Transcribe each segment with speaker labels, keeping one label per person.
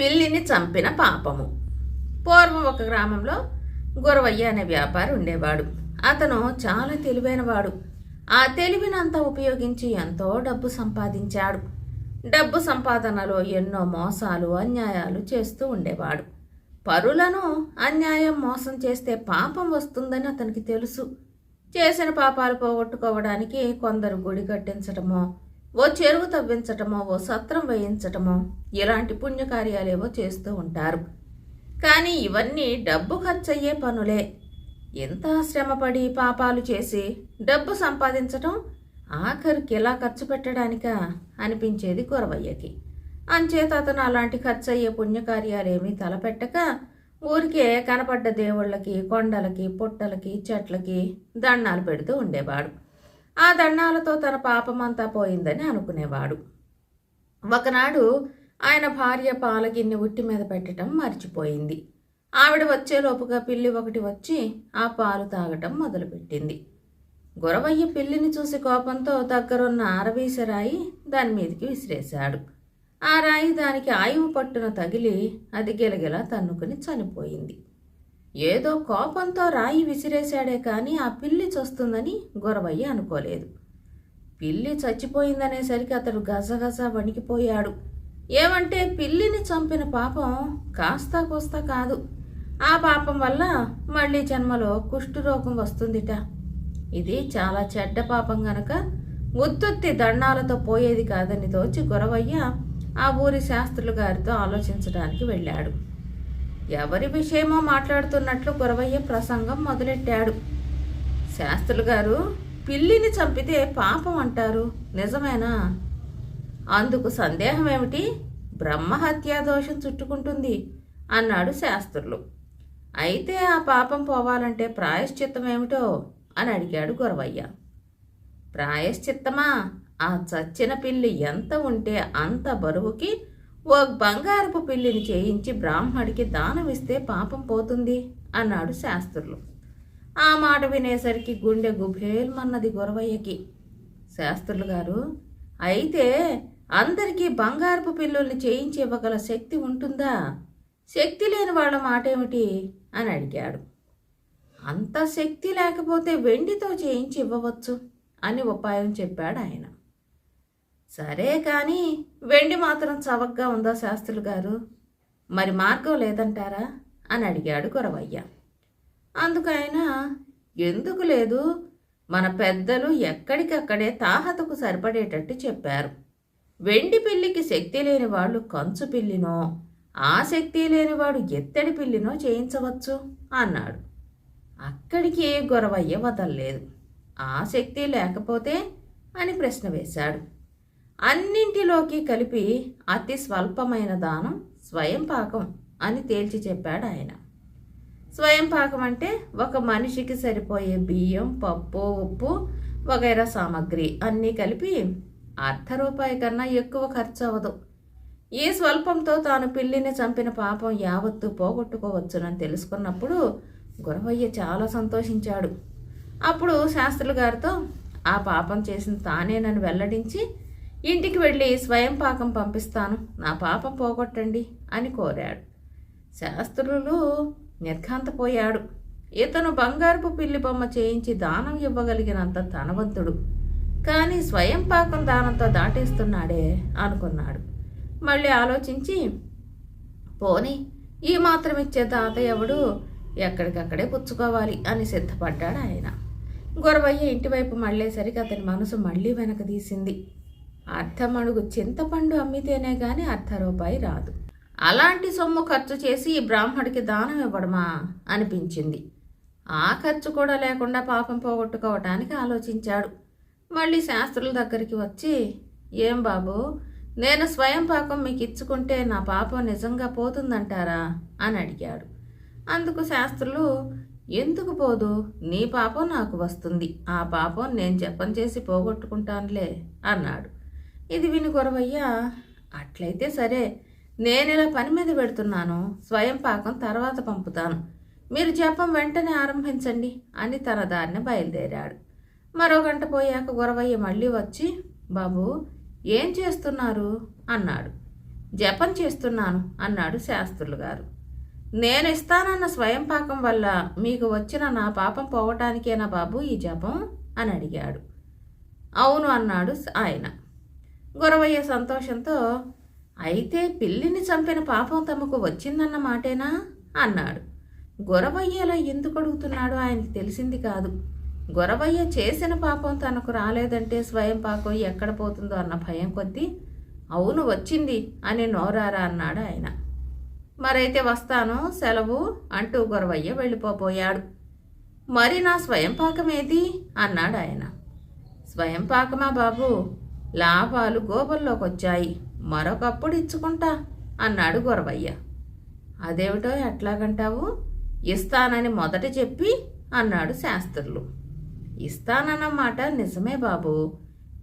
Speaker 1: పిల్లిని చంపిన పాపము. పూర్వం ఒక గ్రామంలో గురవయ్య అనే వ్యాపారి ఉండేవాడు. అతను చాలా తెలివైనవాడు. ఆ తెలివినంతా ఉపయోగించి ఎంతో డబ్బు సంపాదించాడు. డబ్బు సంపాదనలో ఎన్నో మోసాలు అన్యాయాలు చేస్తూ ఉండేవాడు. పరులను అన్యాయం మోసం చేస్తే పాపం వస్తుందని అతనికి తెలుసు. చేసిన పాపాలు పోగొట్టుకోవడానికి కొందరు గుడి కట్టించడమో ఓ చెరువు తవ్వించటమో ఓ సత్రం వేయించటమో ఇలాంటి పుణ్యకార్యాలేవో చేస్తూ ఉంటారు. కానీ ఇవన్నీ డబ్బు ఖర్చయ్యే పనులే. ఎంత శ్రమపడి పాపాలు చేసి డబ్బు సంపాదించటం ఆఖరికి ఎలా ఖర్చు పెట్టడానికా అనిపించేది కురవయ్యకి. అంచేత అతను అలాంటి ఖర్చు అయ్యే పుణ్యకార్యాలేమీ తలపెట్టక ఊరికే కనపడ్డ దేవుళ్ళకి కొండలకి పుట్టలకి చెట్లకి దండాలు పెడుతూ ఉండేవాడు. ఆ దండాలతో తన పాపమంతా పోయిందని అనుకునేవాడు. ఒకనాడు ఆయన భార్య పాలగిన్ని ఉట్టి మీద పెట్టడం మర్చిపోయింది. ఆవిడ వచ్చేలోపుగా పిల్లి ఒకటి వచ్చి ఆ పాలు తాగటం మొదలుపెట్టింది. గురవయ్య పిల్లిని చూసి కోపంతో దగ్గరున్న ఆరవీసరాయి దాని మీదకి విసిరేశాడు. ఆ రాయి దానికి ఆయువు పట్టున తగిలి అది గిలగిలా తన్నుకుని చనిపోయింది. ఏదో కోపంతో రాయి విసిరేశాడే కానీ ఆ పిల్లి చస్తుందని గురవయ్య అనుకోలేదు. పిల్లి చచ్చిపోయిందనేసరికి అతడు గజగజ వణికిపోయాడు. ఏమంటే పిల్లిని చంపిన పాపం కాస్తా కూస్తా కాదు. ఆ పాపం వల్ల మళ్ళీ జన్మలో కుష్ఠరోగం వస్తుందిట. ఇది చాలా చెడ్డ పాపం గనక ఉత్తుత్తి దండాలతో పోయేది కాదని తోచి గురవయ్య ఆ ఊరి శాస్త్రులు గారితో ఆలోచించడానికి వెళ్ళాడు. ఎవరి విషయమో మాట్లాడుతున్నట్లు గురవయ్య ప్రసంగం మొదలెట్టాడు. శాస్త్రులు గారు పిల్లిని చంపితే పాపం అంటారు. నిజమేనా? అందుకు సందేహం ఏమిటి బ్రహ్మహత్యా దోషం చుట్టుకుంటుంది అన్నాడు శాస్త్రులు. అయితే ఆ పాపం పోవాలంటే ప్రాయశ్చిత్తం ఏమిటో అని అడిగాడు గురవయ్య. ప్రాయశ్చిత్తమా? ఆ చచ్చిన పిల్లి ఎంత ఉంటే అంత బరువుకి ఓ బంగారపు పిల్లిని చేయించి బ్రాహ్మడికి దానం ఇస్తే పాపం పోతుంది అన్నాడు శాస్త్రులు. ఆ మాట వినేసరికి గుండె గుభేల్మన్నది గురవయ్యకి. శాస్త్రులు గారు అయితే అందరికీ బంగారపు పిల్లుల్ని చేయించి ఇవ్వగల శక్తి ఉంటుందా? శక్తి లేని వాళ్ళ మాట ఏమిటి అని అడిగాడు. అంత శక్తి లేకపోతే వెండితో చేయించి ఇవ్వవచ్చు అని ఉపాయం చెప్పాడు ఆయన. సరే కానీ వెండి మాత్రం చవకగా ఉందా శాస్త్రులు గారు? మరి మార్గం లేదంటారా? అని అడిగాడు గురవయ్య అందుకైనా ఎందుకు లేదు? మన పెద్దలు ఎక్కడికక్కడే తాహతకు సరిపడేటట్టు చెప్పారు. వెండి పిల్లికి శక్తి లేని వాళ్ళు కంచు పిల్లినో ఆ శక్తి లేనివాడు ఎత్తడి పిల్లినో చేయించవచ్చు అన్నాడు. అక్కడికి ఏ గొరవయ్య వదలలేదు. ఆ శక్తి లేకపోతే అని ప్రశ్న వేశాడు. అన్నింటిలోకి కలిపి అతి స్వల్పమైన దానం స్వయం పాకం అని తేల్చి చెప్పాడు ఆయన. స్వయం పాకం అంటే ఒక మనిషికి సరిపోయే బియ్యం పప్పు ఉప్పు వగైరా సామాగ్రి అన్నీ కలిపి అర్ధ రూపాయి కన్నా ఎక్కువ ఖర్చు అవ్వదు ఈ స్వల్పంతో తాను పిల్లిని చంపిన పాపం యావత్తు పోగొట్టుకోవచ్చునని తెలుసుకున్నప్పుడు గురవయ్య చాలా సంతోషించాడు. అప్పుడు శాస్త్రులు గారితో ఆ పాపం చేసిన తానేనని వెల్లడించి ఇంటికి వెళ్ళి స్వయం పాకం పంపిస్తాను. నా పాపం పోగొట్టండి అని కోరాడు. శాస్త్రులు నిర్ఘాంతపోయాడు. ఇతను బంగారపు పిల్లి బొమ్మ చేయించి దానం ఇవ్వగలిగినంత ధనవంతుడు. కానీ స్వయం పాకం దానంతో దాటేస్తున్నాడే అనుకున్నాడు. మళ్ళీ ఆలోచించి పోని ఈ మాత్రం ఇచ్చే తాత ఎవడు? ఎక్కడికక్కడే పుచ్చుకోవాలి అని సిద్ధపడ్డాడు ఆయన. గొరవయ్య ఇంటివైపు మళ్ళేసరికి అతని మనసు మళ్ళీ వెనక తీసింది. అర్ధమణుగు చింతపండు అమ్మితేనే గాని అర్ధ రూపాయి రాదు. అలాంటి సొమ్ము ఖర్చు చేసి ఈ బ్రాహ్మడికి దానం ఇవ్వడమా? అనిపించింది. ఆ ఖర్చు కూడా లేకుండా పాపం పోగొట్టుకోవటానికి ఆలోచించాడు. మళ్ళీ శాస్త్రుల దగ్గరికి వచ్చి ఏం బాబు నేను స్వయం పాకం మీకు ఇచ్చుకుంటే నా పాపం నిజంగా పోతుందంటారా? అని అడిగాడు. అందుకు శాస్త్రులు ఎందుకు పోదు? నీ పాపం నాకు వస్తుంది. ఆ పాపం నేను జపం చేసి పోగొట్టుకుంటానులే అన్నాడు. ఇది విని గొరవయ్య. అట్లయితే సరే నేను ఇలా పని మీద పెడుతున్నాను స్వయం పాకం తర్వాత పంపుతాను. మీరు జపం వెంటనే ఆరంభించండి అని తన దారిని బయలుదేరాడు. మరో గంట పోయాక గురవయ్య మళ్ళీ వచ్చి బాబు ఏం చేస్తున్నారు? అన్నాడు. జపం చేస్తున్నాను అన్నాడు శాస్త్రులు గారు నేను ఇస్తానన్న స్వయం పాకం వల్ల మీకు వచ్చిన నా పాపం పోవటానికేనా బాబు ఈ జపం? అని అడిగాడు. అవును అన్నాడు ఆయన. గురవయ్య సంతోషంతో అయితే పిల్లిని చంపిన పాపం తమకు వచ్చిందన్న మాటేనా? అన్నాడు. గురవయ్యేలా ఎందుకు అడుగుతున్నాడో? ఆయనకి తెలిసింది కాదు. గురవయ్య చేసిన పాపం తనకు రాలేదంటే స్వయం పాకం ఎక్కడ పోతుందో అన్న భయం కొద్దీ అవును వచ్చింది అని నోరారా అన్నాడు ఆయన. మరైతే వస్తాను సెలవు అంటూ గురవయ్య వెళ్ళిపోబోయాడు. మరి నా స్వయం పాకమేది అన్నాడు ఆయన. స్వయం పాకమా బాబు? లాభాలు గోబల్లోకొచ్చాయి మరొకప్పుడు ఇచ్చుకుంటా అన్నాడు గురవయ్య. అదేమిటో ఎట్లాగంటావు? ఇస్తానని మొదట చెప్పి అన్నాడు శాస్త్రులు. ఇస్తానన్న మాట నిజమే బాబు.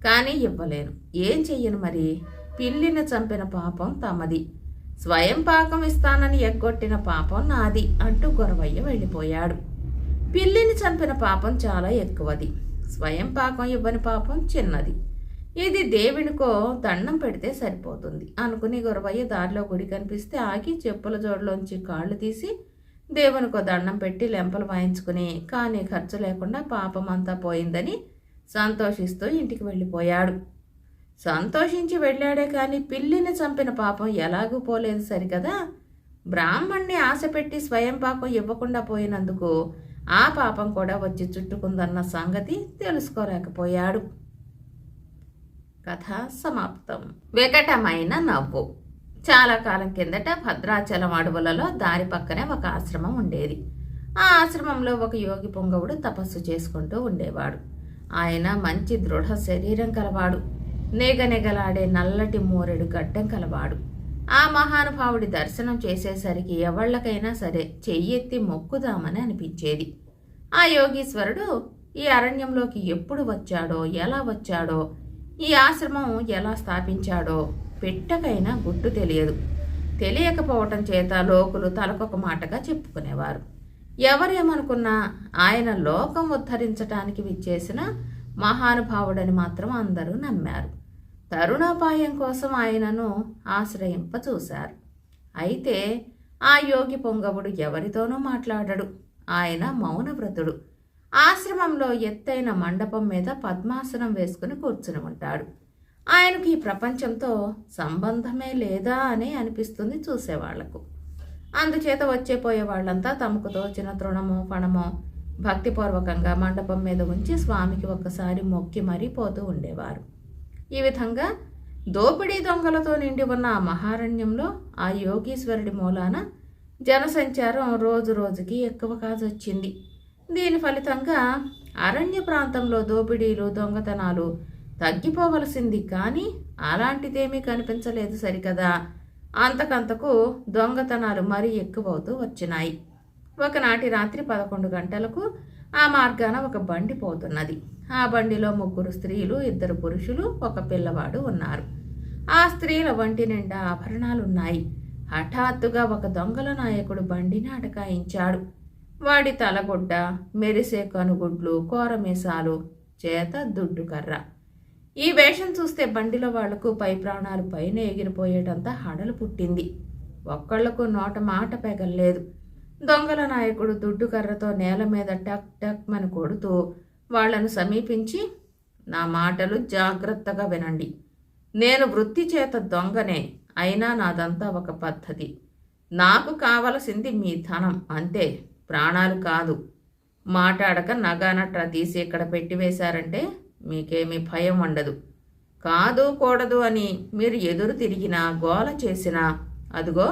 Speaker 1: కానీ ఇవ్వలేను. ఏం చెయ్యను మరి? పిల్లిని చంపిన పాపం తమది. స్వయం పాకం ఇస్తానని ఎగ్గొట్టిన పాపం నాది అంటూ గొరవయ్య వెళ్ళిపోయాడు. పిల్లిని చంపిన పాపం చాలా ఎక్కువది. స్వయం పాకం ఇవ్వని పాపం చిన్నది. ఇది దేవునికో దండం పెడితే సరిపోతుంది. అనుకుని గురవయ్య దారిలో గుడి కనిపిస్తే ఆగి చెప్పుల జోడలోంచి కాళ్ళు తీసి దేవునికో దండం పెట్టి లెంపలు వాయించుకుని కానీ ఖర్చు లేకుండా పాపం అంతా పోయిందని సంతోషిస్తూ ఇంటికి వెళ్ళిపోయాడు. సంతోషించి వెళ్ళాడే కానీ పిల్లిని చంపిన పాపం ఎలాగూ పోలేదు సరికదా? బ్రాహ్మణ్ణి ఆశపెట్టి స్వయం పాపం ఇవ్వకుండా పోయినందుకు ఆ పాపం కూడా వచ్చి చుట్టుకుందన్న సంగతి తెలుసుకోలేకపోయాడు. కథ సమాప్తం. వికటమైన నవ్వు. చాలా కాలం కిందట భద్రాచలం అడవులలో దారి పక్కనే ఒక ఆశ్రమం ఉండేది. ఆ ఆశ్రమంలో ఒక యోగి పొంగవుడు తపస్సు చేసుకుంటూ ఉండేవాడు. ఆయన మంచి దృఢ శరీరం కలవాడు. నెగనెగలాడే నల్లటి మోరెడు గడ్డం కలవాడు. ఆ మహానుభావుడి దర్శనం చేసేసరికి ఎవళ్ళకైనా సరే చెయ్యెత్తి మొక్కుదామని అనిపించేది. ఆ యోగీశ్వరుడు ఈ అరణ్యంలోకి ఎప్పుడు వచ్చాడో ఎలా వచ్చాడో ఈ ఆశ్రమం ఎలా స్థాపించాడో పెట్టకైనా గుట్టు తెలియదు. తెలియకపోవటం చేత లోకులు తలకొక మాటగా చెప్పుకునేవారు. ఎవరేమనుకున్నా ఆయన లోకం ఉద్ధరించటానికి విచ్చేసిన మహానుభావుడని మాత్రం అందరూ నమ్మారు. తరుణోపాయం కోసం ఆయనను ఆశ్రయింప చూశారు. అయితే ఆ యోగి పొంగవుడు ఎవరితోనూ మాట్లాడడు. ఆయన మౌనవ్రతుడు. ఆశ్రమంలో ఎత్తైన మండపం మీద పద్మాసనం వేసుకుని కూర్చుని ఉంటాడు. ఆయనకు ఈ ప్రపంచంతో సంబంధమే లేదా అని అనిపిస్తుంది చూసేవాళ్ళకు. అందుచేత వచ్చే పోయే వాళ్ళంతా తమకు తోచిన తృణమో పణమో భక్తిపూర్వకంగా మండపం మీద ఉంచి స్వామికి ఒక్కసారి మొక్కి మరీ పోతూ ఉండేవారు. ఈ విధంగా దోపిడీ దొంగలతో నిండి ఉన్న ఆ మహారణ్యంలో ఆ యోగీశ్వరుడి మూలాన జనసంచారం రోజు రోజుకి ఎక్కువ కాజొచ్చింది. దీని ఫలితంగా అరణ్య ప్రాంతంలో దోపిడీలు దొంగతనాలు తగ్గిపోవలసింది కానీ అలాంటిదేమీ కనిపించలేదు సరికదా. అంతకంతకు దొంగతనాలు మరీ ఎక్కువవుతూ వచ్చినాయి. ఒకనాటి రాత్రి పదకొండు గంటలకు ఆ మార్గాన ఒక బండి పోతున్నది. ఆ బండిలో ముగ్గురు స్త్రీలు ఇద్దరు పురుషులు ఒక పిల్లవాడు ఉన్నారు. ఆ స్త్రీల వంటి నిండా ఆభరణాలున్నాయి. హఠాత్తుగా ఒక దొంగల నాయకుడు బండిని అటకాయించాడు. వాడి తలగుడ్డ మెరిసే కనుగుడ్లు కోరమీసాలు చేత దుడ్డు కర్ర. ఈ వేషం చూస్తే బండిలో వాళ్ళకు పై ప్రాణాలు పైన ఎగిరిపోయేటంత హడలు పుట్టింది. ఒక్కళ్ళకు నోట మాట పెగల్లేదు. దొంగల నాయకుడు దుడ్డు కర్రతో నేల మీద టక్ టక్ మని కొడుతూ వాళ్ళను సమీపించి నా మాటలు జాగ్రత్తగా వినండి. నేను వృత్తి చేత దొంగనే అయినా నాదంతా ఒక పద్ధతి. నాకు కావలసింది మీ ధనం అంతే. ప్రాణాలు కాదు. మాట్లాడక నగానట్రా తీసి ఇక్కడ పెట్టివేశారంటే మీకేమీ భయం ఉండదు కాదు కూడదు అని మీరు ఎదురు తిరిగినా గోల చేసినా అదిగో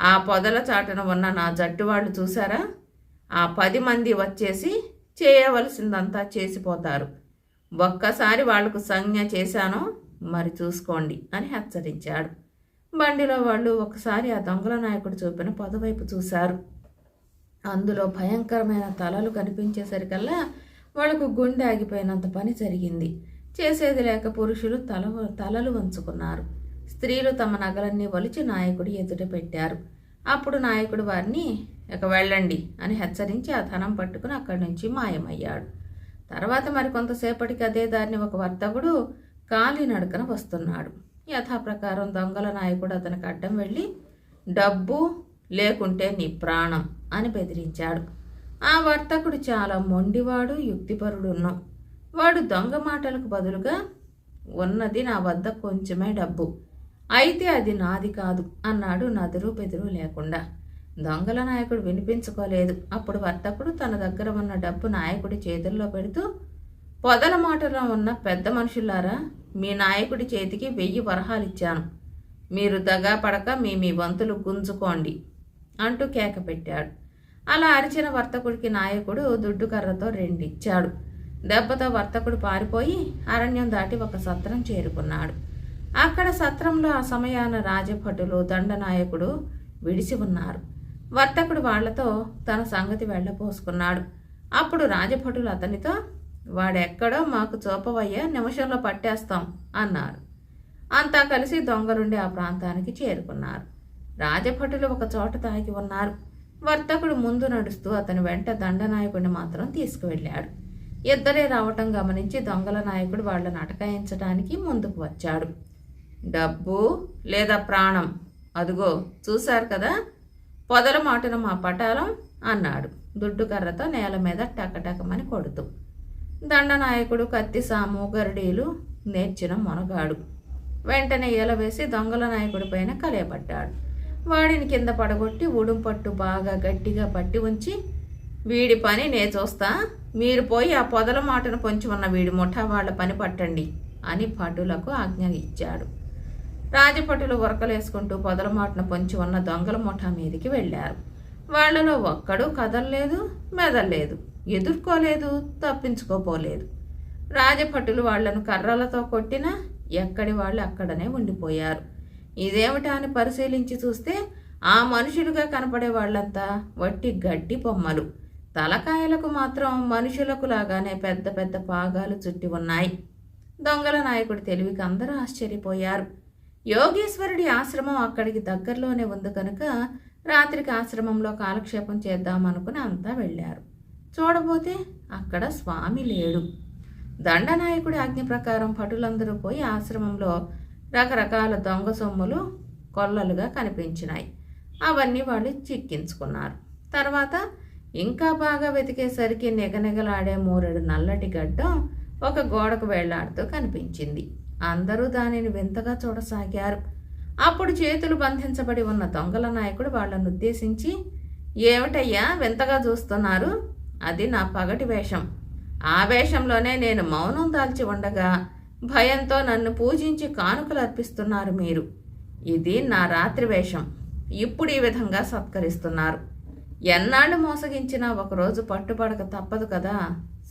Speaker 1: ఆ పొదల చాటున ఉన్న నా జట్టు వాళ్ళు చూసారా ఆ పది మంది వచ్చేసి చేయవలసిందంతా చేసిపోతారు. ఒక్కసారి వాళ్ళకు సంజ్ఞ చేశానో మరి చూసుకోండి అని హెచ్చరించాడు. బండిలో వాళ్ళు ఒకసారి ఆ దొంగల నాయకుడు చూపిన పొదవైపు చూశారు. అందులో భయంకరమైన తలలు కనిపించేసరికల్లా వాళ్ళకు గుండె ఆగిపోయినంత పని జరిగింది. చేసేది లేక పురుషులు తల తలలు వంచుకున్నారు. స్త్రీలు తమ నగలన్నీ వలిచి నాయకుడి ఎదుట పెట్టారు. అప్పుడు నాయకుడు వారిని ఇక వెళ్ళండి అని హెచ్చరించి ఆ ధనం పట్టుకుని అక్కడి నుంచి మాయమయ్యాడు. తర్వాత మరి కొంతసేపటికి అదే దారిని ఒక వర్తకుడు కాలినడకన వస్తున్నాడు. యథాప్రకారం దొంగల నాయకుడు అతనికి అడ్డం వెళ్ళి డబ్బు లేకుంటే నీ ప్రాణం అని బెదిరించాడు. ఆ వర్తకుడు చాలా మొండివాడు యుక్తిపరుడున్నాం. వాడు దొంగ మాటలకు బదులుగా ఉన్నది నా వద్ద కొంచెమే డబ్బు. అయితే అది నాది కాదు అన్నాడు నదురు బెదురు లేకుండా. దొంగల నాయకుడు వినిపించుకోలేదు. అప్పుడు వర్తకుడు తన దగ్గర ఉన్న డబ్బు నాయకుడి చేతుల్లో పెడుతూ పొదల మాటలో ఉన్న పెద్ద మనుషులారా మీ నాయకుడి చేతికి వెయ్యి వరహాలిచ్చాను. మీరు దగా పడక మీ మీ వంతులు గుంజుకోండి. అంటూ కేక పెట్టాడు. అలా అరిచిన వర్తకుడికి నాయకుడు దుడ్డు కర్రతో రెండిచ్చాడు. దెబ్బతో వర్తకుడు పారిపోయి అరణ్యం దాటి ఒక సత్రం చేరుకున్నాడు. అక్కడ సత్రంలో ఆ సమయాన రాజభటులు దండనాయకుడు విడిచి ఉన్నారు. వర్తకుడు వాళ్ళతో తన సంగతి వెళ్ళపోసుకున్నాడు అప్పుడు రాజభటులు అతనితో వాడెక్కడో మాకు చూపవయ్యా నిమిషంలో పట్టేస్తాం అన్నారు. అంతా కలిసి దొంగలుండి ఆ ప్రాంతానికి చేరుకున్నారు. రాజభటులు ఒక చోట తాగి ఉన్నారు. వర్తకుడు ముందు నడుస్తూ అతని వెంట దండనాయకుడిని మాత్రం తీసుకువెళ్ళాడు. ఇద్దరే రావటం గమనించి దొంగల నాయకుడు వాళ్ళని అటకాయించడానికి ముందుకు వచ్చాడు. డబ్బు లేదా ప్రాణం? అదుగో చూశారు కదా? పొదల మాటన మా పటాలం అన్నాడు. దుడ్డు కర్రతో నేల మీద టకటకమని కొడుతూ. దండనాయకుడు కత్తి సాము గరుడీలు నేర్చిన మొనగాడు. వెంటనే వేసి దొంగల నాయకుడి పైన కలయపడ్డాడు వాడిని కింద పడగొట్టి ఉడుం పట్టు బాగా గట్టిగా పట్టి ఉంచి వీడి పని నే చూస్తా మీరు పోయి ఆ పొదల మాటను పొంచి ఉన్న వీడి ముఠా వాళ్ళ పని పట్టండి అని భటులకు ఆజ్ఞ ఇచ్చాడు. రాజభటులు ఉరకలేసుకుంటూ పొదల మాటను పొంచి ఉన్న దొంగల ముఠా మీదికి వెళ్ళారు. వాళ్ళలో ఒక్కడూ కదలలేదు మెదల్లేదు ఎదుర్కోలేదు తప్పించుకోపోలేదు. రాజభటులు వాళ్ళను కర్రలతో కొట్టినా ఎక్కడి వాళ్ళు అక్కడనే ఉండిపోయారు. ఇదేమిటా అని పరిశీలించి చూస్తే ఆ మనుషులుగా కనపడే వాళ్ళంతా వట్టి గడ్డి బొమ్మలు. తలకాయలకు మాత్రం మనుషులకు లాగానే పెద్ద పెద్ద పాగాలు చుట్టి ఉన్నాయి. దొంగల నాయకుడి తెలివికి అందరూ ఆశ్చర్యపోయారు. యోగేశ్వరుడి ఆశ్రమం అక్కడికి దగ్గరలోనే ఉంది కనుక రాత్రికి ఆశ్రమంలో కాలక్షేపం చేద్దామనుకుని అంతా వెళ్ళారు. చూడబోతే అక్కడ స్వామి లేడు. దండనాయకుడి ఆజ్ఞ ప్రకారం భటులందరూ పోయి ఆశ్రమంలో రకరకాల దొంగ సొమ్ములు కొల్లలుగా కనిపించినాయి. అవన్నీ వాళ్ళు చిక్కించుకున్నారు. తర్వాత ఇంకా బాగా వెతికేసరికి నిగనిగలాడే మూరెడు నల్లటి గడ్డం ఒక గోడకు వేళ్ళాడుతూ కనిపించింది. అందరూ దానిని వింతగా చూడసాగారు. అప్పుడు చేతులు బంధించబడి ఉన్న దొంగల నాయకుడు వాళ్ళను ఉద్దేశించి ఏమిటయ్యా వింతగా చూస్తున్నారు? అది నా పగటి వేషం. ఆ వేషంలోనే నేను మౌనం దాల్చి ఉండగా భయంతో నన్ను పూజించి కానుకలు అర్పిస్తున్నారు మీరు. ఇది నా రాత్రి వేషం. ఇప్పుడు ఈ విధంగా సత్కరిస్తున్నారు. ఎన్నాళ్ళు మోసగించినా ఒకరోజు పట్టుబడక తప్పదు కదా?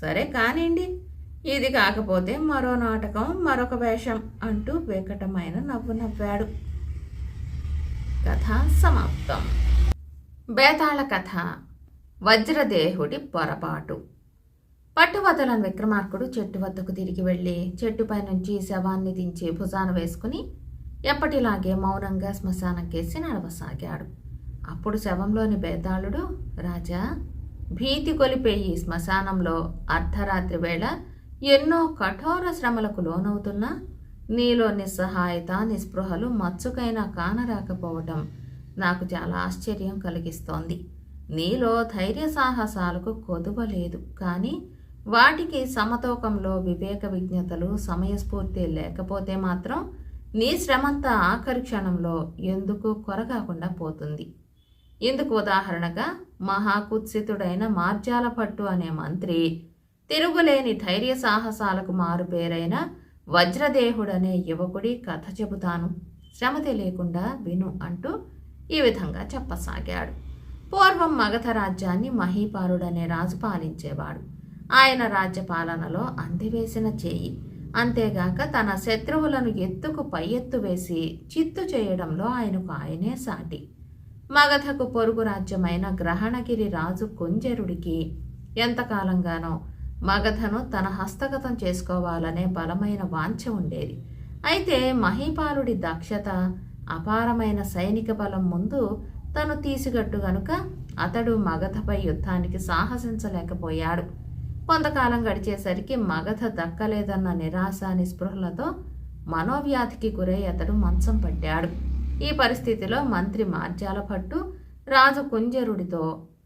Speaker 1: సరే కానివ్వండి ఇది కాకపోతే మరో నాటకం మరొక వేషం అంటూ వికటమైన నవ్వు నవ్వాడు. కథ సమాప్తం. బేతాళ కథ. వజ్రదేహుడి పొరపాటు. పట్టువదలని విక్రమార్కుడు చెట్టు వద్దకు తిరిగి వెళ్ళి చెట్టుపై నుంచి శవాన్ని దించి భుజాన వేసుకుని ఎప్పటిలాగే మౌనంగా శ్మశానంకేసి నడవసాగాడు. అప్పుడు శవంలోని బేతాళుడు రాజా భీతి కొలిపే ఈ శ్మశానంలో అర్ధరాత్రి వేళ ఎన్నో కఠోర శ్రమలకు లోనవుతున్నా నీలో నిస్సహాయత నిస్పృహలు మచ్చుకైనా కానరాకపోవటం నాకు చాలా ఆశ్చర్యం కలిగిస్తోంది. నీలో ధైర్య సాహసాలకు కొదువలేదు కానీ వాటికి సమతూకంలో వివేక విజ్ఞతలు సమయస్ఫూర్తి లేకపోతే మాత్రం నీ శ్రమంతా ఆఖరి క్షణంలో ఎందుకు కొరగాకుండా పోతుంది? ఇందుకు ఉదాహరణగా మహాకుత్సితుడైన మార్జాల పట్టు అనే మంత్రి తిరుగులేని ధైర్య సాహసాలకు మారుపేరైన వజ్రదేహుడనే యువకుడి కథ చెబుతాను. శ్రమ తెలియకుండా విను అంటూ ఈ విధంగా చెప్పసాగాడు. పూర్వం మగధ రాజ్యాన్ని మహీపాలుడనే రాజు పాలించేవాడు. ఆయన రాజ్యపాలనలో అందివేసిన చేయి. అంతేగాక తన శత్రువులను ఎత్తుకు పై ఎత్తు వేసి చిత్తు చేయడంలో ఆయనకు ఆయనే సాటి. మగధకు పొరుగు రాజ్యమైన గ్రహణగిరి రాజు కుంజరుడికి ఎంతకాలంగానో మగధను తన హస్తగతం చేసుకోవాలనే బలమైన వాంఛ ఉండేది. అయితే మహీపాలుడి దక్షత అపారమైన సైనిక బలం ముందు తను తీసిగట్టు గనుక అతడు మగధపై యుద్ధానికి సాహసించలేకపోయాడు. కొంతకాలం గడిచేసరికి మగధ దక్కలేదన్న నిరాశ నిస్పృహలతో మనోవ్యాధికి గురై అతడు మంచం పట్టాడు. ఈ పరిస్థితిలో మంత్రి మార్జాల భట్టు రాజు కుంజరుడితో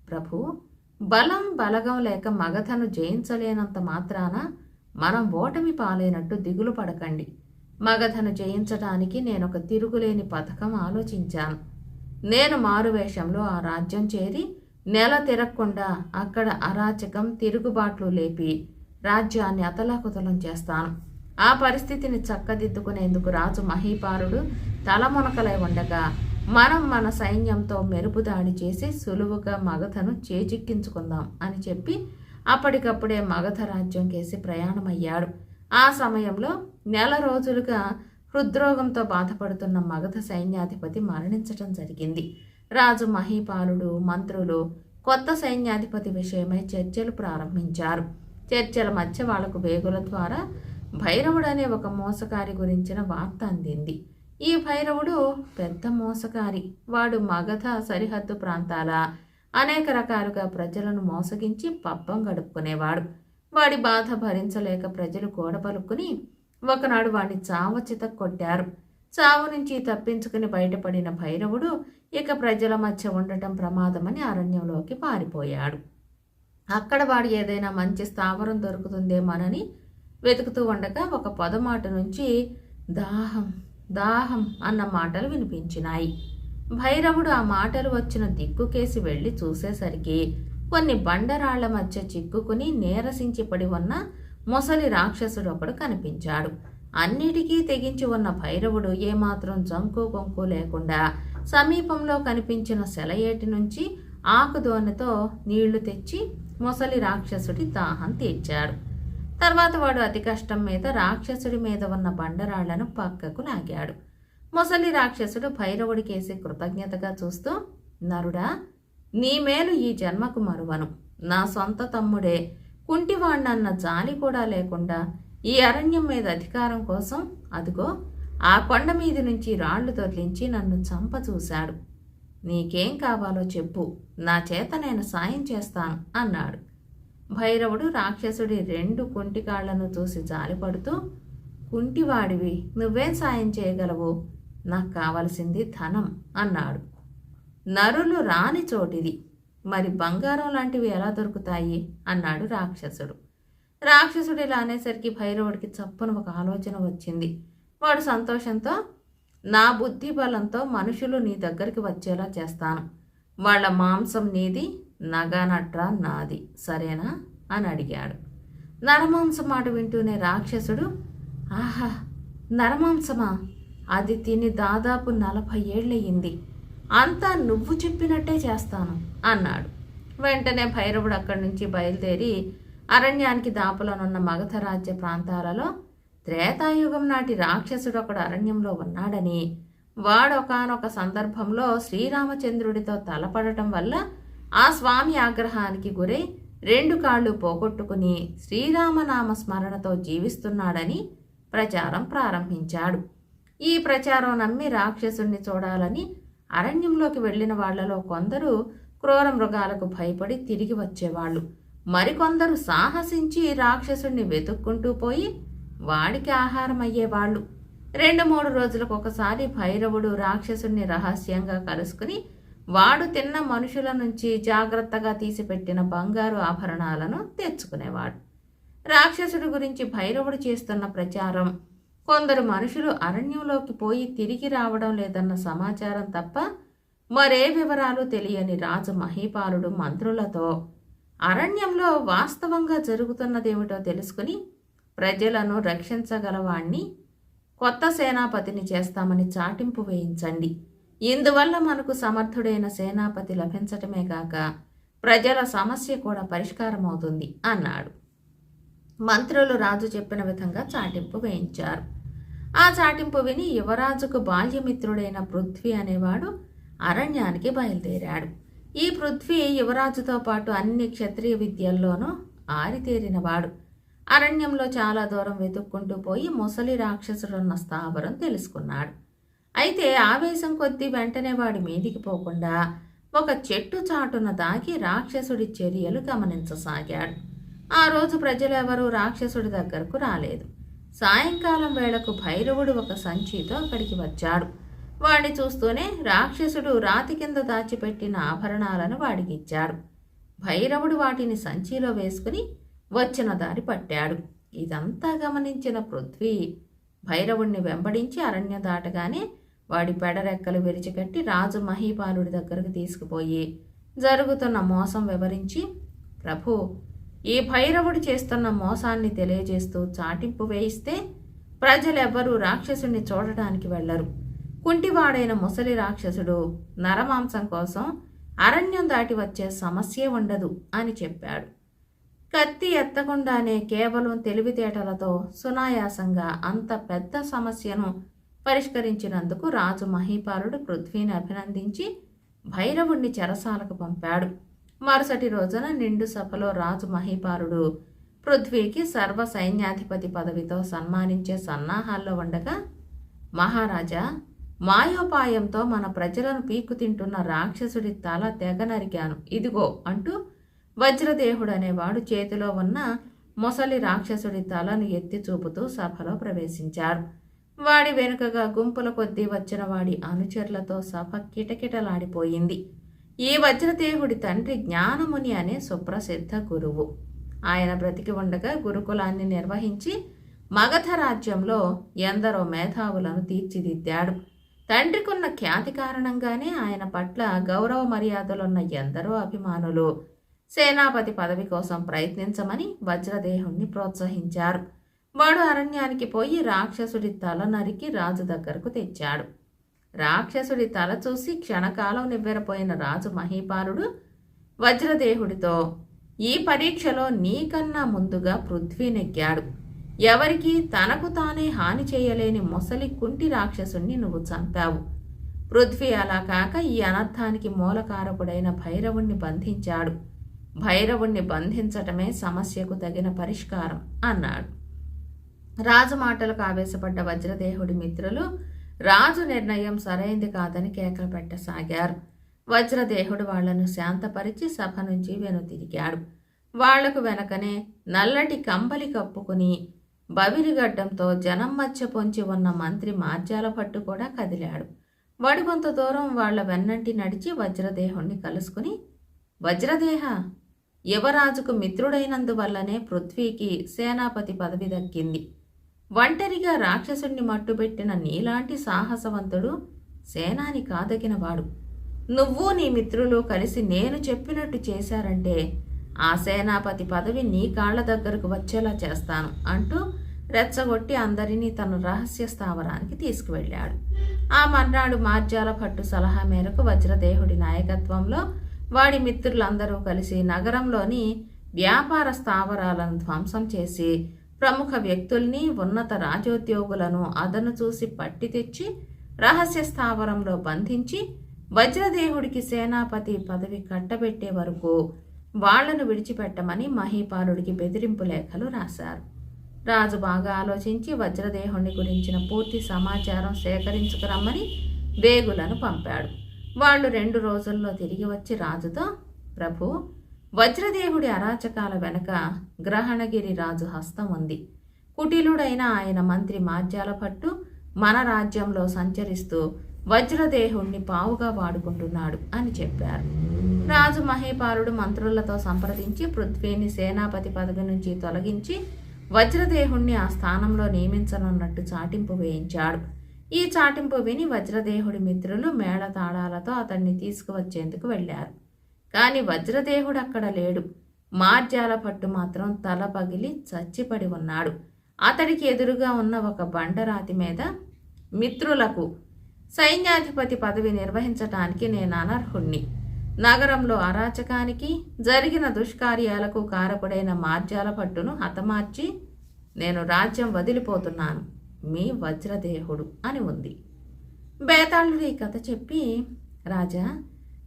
Speaker 1: ప్రభు బలం బలగం లేక మగధను జయించలేనంత మాత్రాన మనం ఓటమి పాలైనట్టు దిగులు పడకండి. మగధను జయించడానికి నేను ఒక తిరుగులేని పథకం ఆలోచించాను. నేను మారువేషంలో ఆ రాజ్యం చేరి నెల తిరగకుండా అక్కడ అరాచకం తిరుగుబాట్లు లేపి రాజ్యాన్ని అతలాకుతలం చేస్తాను. ఆ పరిస్థితిని చక్కదిద్దుకునేందుకు రాజు మహీపారుడు తలమునకలై ఉండగా మనం మన సైన్యంతో మెరుపు దాడి చేసి సులువుగా మగధను చేజిక్కించుకుందాం అని చెప్పి అప్పటికప్పుడే మగధ రాజ్యం కేసి ప్రయాణమయ్యాడు. ఆ సమయంలో నెల రోజులుగా హృద్రోగంతో బాధపడుతున్న మగధ సైన్యాధిపతి మరణించటం జరిగింది. రాజు మహీపాలుడు మంత్రులు కొత్త సైన్యాధిపతి విషయమై చర్చలు ప్రారంభించారు. చర్చల మధ్య వాళ్ళకు వేగుల ద్వారా భైరవుడనే ఒక మోసకారి గురించిన వార్త అందింది. ఈ భైరవుడు పెద్ద మోసకారి. వాడు మగధ సరిహద్దు ప్రాంతాల అనేక రకాలుగా ప్రజలను మోసగించి పబ్బం గడుపుకునేవాడు. వాడి బాధ భరించలేక ప్రజలు గోడపలుక్కుని ఒకనాడు వాడిని చావచిత కొట్టారు. చావు నుంచి తప్పించుకుని బయటపడిన భైరవుడు ఇక ప్రజల మధ్య ఉండటం ప్రమాదమని అరణ్యంలోకి పారిపోయాడు. అక్కడ వాడు ఏదైనా మంచి స్థావరం దొరుకుతుందేమోనని వెతుకుతూ ఉండగా ఒక పొదమాట నుంచి దాహం దాహం అన్న మాటలు వినిపించినాయి. భైరవుడు ఆ మాటలు వచ్చిన దిక్కుకేసి వెళ్ళి చూసేసరికి కొన్ని బండరాళ్ళ మధ్య చిక్కుకుని నీరసించి పడి ఉన్న మొసలి రాక్షసుడు ఒకడు కనిపించాడు. అన్నిటికీ తెగించి ఉన్న భైరవుడు ఏమాత్రం జంకు కొంకు లేకుండా సమీపంలో కనిపించిన సెలయేటి నుంచి ఆకుదోనెతో నీళ్ళు తెచ్చి మొసలి రాక్షసుడి దాహం తీర్చాడు. తర్వాత వాడు అతి కష్టం మీద రాక్షసుడి మీద ఉన్న బండరాళ్ళను పక్కకు లాగాడు. మొసలి రాక్షసుడు భైరవుడికేసి కృతజ్ఞతగా చూస్తూ నరుడా నీ మేలు ఈ జన్మకు మరువను. నా సొంత తమ్ముడే కుంటివాణ్ణన్న జాలి కూడా లేకుండా ఈ అరణ్యం మీద అధికారం కోసం అదిగో ఆ కొండ మీద నుంచి రాళ్ళు తొలించి నన్ను చంప చూశాడు. నీకేం కావాలో చెప్పు. నా చేత నేను సాయం చేస్తాను అన్నాడు. భైరవుడు రాక్షసుడి రెండు కుంటికాళ్ళను చూసి జాలిపడుతూ కుంటివాడివి నువ్వేం సాయం చేయగలవు? నాకు కావలసింది ధనం అన్నాడు. నరులు రాని చోటిది. మరి బంగారం లాంటివి ఎలా దొరుకుతాయి? అన్నాడు రాక్షసుడు. రాక్షసుడు ఇలా అనేసరికి భైరవుడికి చప్పున ఒక ఆలోచన వచ్చింది. వాడు సంతోషంతో నా బుద్ధి బలంతో మనుషులు నీ దగ్గరికి వచ్చేలా చేస్తాను. వాళ్ళ మాంసం నీది నగానట్రా నాది. సరేనా? అని అడిగాడు. నరమాంసం మాట వింటూనే రాక్షసుడు ఆహా నరమాంసమా? అది తిని దాదాపు నలభై ఏళ్ళయింది. అంతా నువ్వు చెప్పినట్టే చేస్తాను అన్నాడు. వెంటనే భైరవుడు అక్కడి నుంచి బయలుదేరి అరణ్యానికి దాపులనున్న మగధ రాజ్య ప్రాంతాలలో త్రేతాయుగం నాటి రాక్షసుడు ఒకడు అరణ్యంలో ఉన్నాడని వాడొకానొక సందర్భంలో శ్రీరామచంద్రుడితో తలపడటం వల్ల ఆ స్వామి ఆగ్రహానికి గురై రెండు కాళ్ళు పోగొట్టుకుని శ్రీరామనామ స్మరణతో జీవిస్తున్నాడని ప్రచారం ప్రారంభించాడు. ఈ ప్రచారం నమ్మి రాక్షసుణ్ణి చూడాలని అరణ్యంలోకి వెళ్ళిన వాళ్ళలో కొందరు క్రూర మృగాలకు భయపడి తిరిగి వచ్చేవాళ్ళు మరికొందరు సాహసించి రాక్షసుణ్ణి వెతుక్కుంటూ పోయి వాడికి ఆహారం అయ్యేవాళ్ళు రెండు మూడు రోజులకు ఒకసారి భైరవుడు రాక్షసుణ్ణి రహస్యంగా కలుసుకుని వాడు తిన్న మనుషుల నుంచి జాగ్రత్తగా తీసిపెట్టిన బంగారు ఆభరణాలను తెచ్చుకునేవాడు. రాక్షసుడి గురించి భైరవుడు చేస్తున్న ప్రచారం కొందరు మనుషులు అరణ్యంలోకి పోయి తిరిగి రావడం లేదన్న సమాచారం తప్ప మరే వివరాలు తెలియని రాజు మహీపాలుడు మంత్రులతో అరణ్యంలో వాస్తవంగా జరుగుతున్నదేమిటో తెలుసుకుని ప్రజలను రక్షించగలవాణ్ణి కొత్త సేనాపతిని చేస్తామని చాటింపు వేయించండి. ఇందువల్ల మనకు సమర్థుడైన సేనాపతి లభించటమే కాక ప్రజల సమస్య కూడా పరిష్కారమవుతుంది అన్నాడు. మంత్రులు రాజు చెప్పిన విధంగా చాటింపు వేయించారు. ఆ చాటింపు విని యువరాజుకు బాల్యమిత్రుడైన పృథ్వీ అనేవాడు అరణ్యానికి బయలుదేరాడు. ఈ పృథ్వీ యువరాజుతో పాటు అన్ని క్షత్రియ విద్యల్లోనూ ఆరితేరినవాడు. అరణ్యంలో చాలా దూరం వెతుక్కుంటూ పోయి ముసలి రాక్షసుడున్న స్థావరం తెలుసుకున్నాడు. అయితే ఆవేశం కొద్దీ వెంటనే వాడి మీదికి పోకుండా ఒక చెట్టు చాటున దాగి రాక్షసుడి చర్యలు గమనించసాగాడు. ఆ రోజు ప్రజలెవరూ రాక్షసుడి దగ్గరకు రాలేదు. సాయంకాలం వేళకు భైరవుడు ఒక సంచితో అక్కడికి వచ్చాడు. వాడిని చూస్తూనే రాక్షసుడు రాతి కింద దాచిపెట్టిన ఆభరణాలను వాడికిచ్చాడు. భైరవుడు వాటిని సంచిలో వేసుకుని వచ్చిన దారి పట్టాడు. ఇదంతా గమనించిన పృథ్వీ భైరవుణ్ణి వెంబడించి అరణ్య దాటగానే వాడి పెడరెక్కలు విరిచికట్టి రాజు మహీపాలుడి దగ్గరకు తీసుకుపోయి జరుగుతున్న మోసం వివరించి ప్రభు ఈ భైరవుడు చేస్తున్న మోసాన్ని తెలియజేస్తూ చాటింపు వేయిస్తే ప్రజలెవ్వరూ రాక్షసుణ్ణి చూడటానికి వెళ్ళరు కుంటివాడైన ముసలి రాక్షసుడు నరమాంసం కోసం అరణ్యం దాటి వచ్చే సమస్యే ఉండదు అని చెప్పాడు. కత్తి ఎత్తకుండానే కేవలం తెలివితేటలతో సునాయాసంగా అంత పెద్ద సమస్యను పరిష్కరించినందుకు రాజు మహీపాలుడు పృథ్వీని అభినందించి భైరవుణ్ణి చెరసాలకు పంపాడు. మరుసటి రోజున నిండు సభలో రాజు మహీపాలుడు పృథ్వీకి సర్వ సైన్యాధిపతి పదవితో సన్మానించే సన్నాహాల్లో ఉండగా మహారాజా మాయోపాయంతో మన ప్రజలను పీకు తింటున్న రాక్షసుడి తల తెగ నరికాను ఇదిగో అంటూ వజ్రదేహుడు అనేవాడు చేతిలో ఉన్న మొసలి రాక్షసుడి తలను ఎత్తి చూపుతూ సభలో ప్రవేశించారు. వాడి వెనుకగా గుంపుల కొద్దీ వచ్చిన వాడి అనుచరులతో సభ కిటకిటలాడిపోయింది. ఈ వజ్రదేహుడి తండ్రి జ్ఞానముని అనే సుప్రసిద్ధ గురువు. ఆయన బ్రతికి ఉండగా గురుకులాన్ని నిర్వహించి మగధ రాజ్యంలో ఎందరో మేధావులను తీర్చిదిద్దాడు. తండ్రికున్న ఖ్యాతి కారణంగానే ఆయన పట్ల గౌరవ మర్యాదలున్న ఎందరో అభిమానులు. సేనాపతి పదవి కోసం ప్రయత్నించమని వజ్రదేహుణ్ణి ప్రోత్సహించారు. వాడు అరణ్యానికి పోయి రాక్షసుడి తల నరికి రాజు దగ్గరకు తెచ్చాడు. రాక్షసుడి తల చూసి క్షణకాలం నివ్వెరపోయిన రాజు మహీపాలుడు వజ్రదేహుడితో ఈ పరీక్షలో నీకన్నా ముందుగా పృథ్వీ నెగ్గాడు. ఎవరికి తనకు తానే హాని చేయలేని మొసలి కుంటి రాక్షసుణ్ణి నువ్వు చంపావు. పృథ్వీ అలా కాక ఈ అనర్థానికి మూలకారకుడైన భైరవుణ్ణి బంధించాడు. భైరవుణ్ణి బంధించటమే సమస్యకు తగిన పరిష్కారం అన్నాడు. రాజు మాటలకు ఆవేశపడ్డ వజ్రదేహుడి మిత్రులు రాజు నిర్ణయం సరైంది కాదని కేకలు పెట్టసాగారు. వజ్రదేహుడు వాళ్ళను శాంతపరిచి సభ నుంచి వెనుతిరిగాడు వాళ్ళకు వెనకనే నల్లటి కంబలి కప్పుకుని బవిరిగడ్డంతో జనం మధ్య పొంచి ఉన్న మంత్రి మార్జాల పట్టు కూడా కదిలాడు. వాడు కొంత దూరం వాళ్ళ వెన్నంటి నడిచి వజ్రదేహుణ్ణి కలుసుకుని వజ్రదేహ యువరాజుకు మిత్రుడైనందువల్లనే పృథ్వీకి సేనాపతి పదవి దక్కింది. ఒంటరిగా రాక్షసుణ్ణి మట్టుబెట్టిన నీలాంటి సాహసవంతుడు సేనాని కాదగినవాడు నువ్వు నీ మిత్రులు కలిసి నేను చెప్పినట్టు చేశారంటే ఆ సేనాపతి పదవి నీ కాళ్ళ దగ్గరకు వచ్చేలా చేస్తాను అంటూ రెచ్చగొట్టి అందరినీ తన రహస్య స్థావరానికి తీసుకువెళ్ళాడు. ఆ మర్నాడు మార్జాల భట్టు సలహా మేరకు వజ్రదేహుడి నాయకత్వంలో వాడి మిత్రులందరూ కలిసి నగరంలోని వ్యాపార స్థావరాలను ధ్వంసం చేసి ప్రముఖ వ్యక్తుల్ని ఉన్నత రాజోద్యోగులను అదను చూసి పట్టి తెచ్చి రహస్య స్థావరంలో బంధించి వజ్రదేహుడికి సేనాపతి పదవి కట్టబెట్టే వరకు వాళ్ళను విడిచిపెట్టమని మహీపాలుడికి బెదిరింపు లేఖలు రాశారు. రాజు బాగా ఆలోచించి వజ్రదేహుణ్ణి గురించిన పూర్తి సమాచారం సేకరించుకురమ్మని వేగులను పంపాడు. వాళ్ళు రెండు రోజుల్లో తిరిగి వచ్చి రాజుతో ప్రభు వజ్రదేవుడి అరాచకాల వెనక గ్రహణగిరి రాజు హస్తం ఉంది. కుటిలుడైన ఆయన మంత్రి మాధ్యాల పట్టు మన రాజ్యంలో సంచరిస్తూ వజ్రదేహుణ్ణి పావుగా వాడుకుంటున్నాడు అని చెప్పారు. రాజు మహేపాలుడు మంత్రులతో సంప్రదించి పృథ్వీని సేనాపతి పదవి నుంచి తొలగించి వజ్రదేహుణ్ణి ఆ స్థానంలో నియమించనున్నట్టు చాటింపు వేయించాడు. ఈ చాటింపు విని వజ్రదేహుడి మిత్రులు మేళతాళాలతో అతన్ని తీసుకువచ్చేందుకు వెళ్ళారు. కానీ వజ్రదేహుడు అక్కడ లేడు. మార్జాల పట్టు మాత్రం తల పగిలి చచ్చిపడి ఉన్నాడు. అతడికి ఎదురుగా ఉన్న ఒక బండరాతి మీద మిత్రులకు సైన్యాధిపతి పదవి నిర్వహించటానికి నేను అనర్హుణ్ణి. నగరంలో అరాచకానికి జరిగిన దుష్కార్యాలకు కారకుడైన మార్జాల పట్టును హతమార్చి నేను రాజ్యం వదిలిపోతున్నాను. మీ వజ్రదేహుడు అని ఉంది. బేతాళుడు ఈ కథ చెప్పి రాజా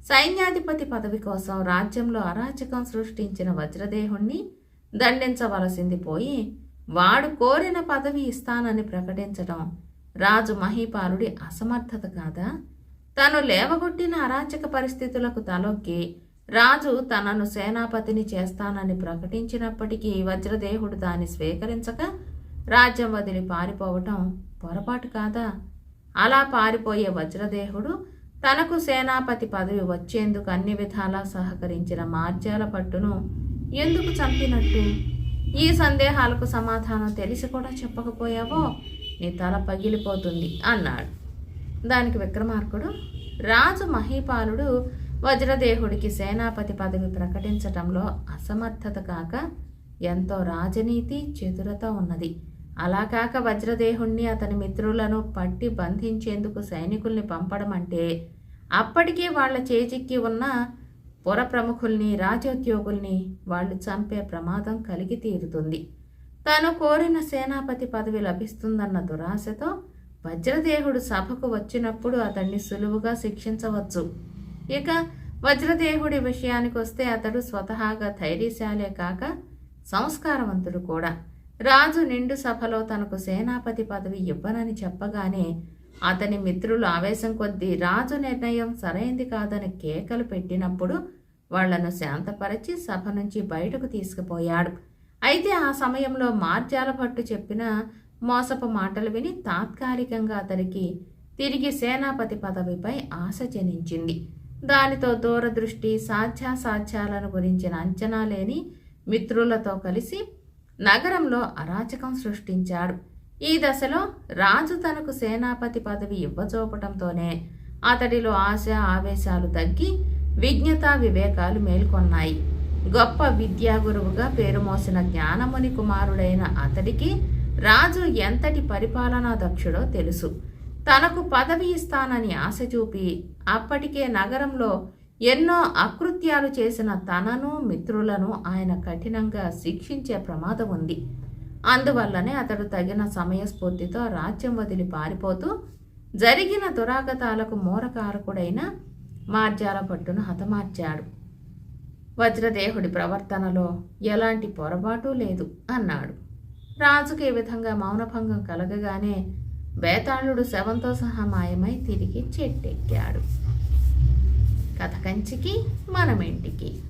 Speaker 1: సైన్యాధిపతి పదవి కోసం రాజ్యంలో అరాచకం సృష్టించిన వజ్రదేహుణ్ణి దండించవలసింది పోయి వాడు కోరిన పదవి ఇస్తానని ప్రకటించడం రాజు మహీపాలుడి అసమర్థత కాదా? తను లేవగొట్టిన అరాచక పరిస్థితులకు తలొక్కి రాజు తనను సేనాపతిని చేస్తానని ప్రకటించినప్పటికీ వజ్రదేహుడు దాన్ని స్వీకరించక రాజ్యం వదిలి పారిపోవటం పొరపాటు కాదా? అలా పారిపోయే వజ్రదేహుడు తనకు సేనాపతి పదవి వచ్చేందుకు అన్ని విధాలా సహకరించిన మార్జాల పట్టును ఎందుకు చంపినట్టు? ఈ సందేహాలకు సమాధానం తెలిసి కూడా చెప్పకపోయావో? నీ తల పగిలిపోతుంది అన్నాడు. దానికి విక్రమార్కుడు రాజు మహీపాలుడు వజ్రదేహుడికి సేనాపతి పదవి ప్రకటించటంలో అసమర్థత కాక ఎంతో రాజనీతి చతురత ఉన్నది. అలా కాక వజ్రదేహుణ్ణి అతని మిత్రులను పట్టి బంధించేందుకు సైనికుల్ని పంపడం అంటే అప్పటికే వాళ్ళ చేజిక్కి ఉన్న పుర ప్రముఖుల్ని రాజోద్యోగుల్ని వాళ్ళు చంపే ప్రమాదం కలిగి తీరుతుంది. తాను కోరిన సేనాపతి పదవి లభిస్తుందన్న దురాశతో వజ్రదేహుడు సభకు వచ్చినప్పుడు అతన్ని సులువుగా శిక్షించవచ్చు. ఇక వజ్రదేహుడి విషయానికి వస్తే అతడు స్వతహాగా ధైర్యశాలే కాక సంస్కారవంతుడు కూడా. రాజు నిండు సభలో తనకు సేనాపతి పదవి ఇవ్వనని చెప్పగానే అతని మిత్రులు ఆవేశం కొద్దీ రాజు నిర్ణయం సరైంది కాదని కేకలు పెట్టినప్పుడు వాళ్ళను శాంతపరిచి సభ నుంచి బయటకు తీసుకుపోయాడు. అయితే ఆ సమయంలో మార్జాల భట్టు చెప్పిన మోసపు మాటలు విని తాత్కాలికంగా అతనికి తిరిగి సేనాపతి పదవిపై ఆశ జనించింది. దానితో దూరదృష్టి సాధ్యాసాధ్యాలను గురించిన అంచనా లేని మిత్రులతో కలిసి నగరంలో అరాచకం సృష్టించాడు. ఈ దశలో రాజు తనకు సేనాపతి పదవి ఇవ్వచూపటంతోనే అతడిలో ఆశ ఆవేశాలు తగ్గి విజ్ఞత వివేకాలు మేల్కొన్నాయి. గొప్ప విద్యా గురువుగా పేరు మోసిన జ్ఞానముని కుమారుడైన అతడికి రాజు ఎంతటి పరిపాలనా దక్షుడో తెలుసు. తనకు పదవి ఇస్తానని ఆశ చూపి అప్పటికే నగరంలో ఎన్నో అకృత్యాలు చేసిన తనను మిత్రులను ఆయన కఠినంగా శిక్షించే ప్రమాదం ఉంది. అందువల్లనే అతడు తగిన సమయస్ఫూర్తితో రాజ్యం వదిలి పారిపోతూ జరిగిన దురాగతాలకు మూలకారకుడైన మార్జాల పట్టును హతమార్చాడు. వజ్రదేహుడి ప్రవర్తనలో ఎలాంటి పొరపాటు లేదు అన్నాడు. రాజుకు ఈ విధంగా మౌనభంగం కలగగానే బేతాళుడు శవంతో సహా మాయమై తిరిగి చెట్టెక్కాడు. కథ కంచికి మనమింటికి.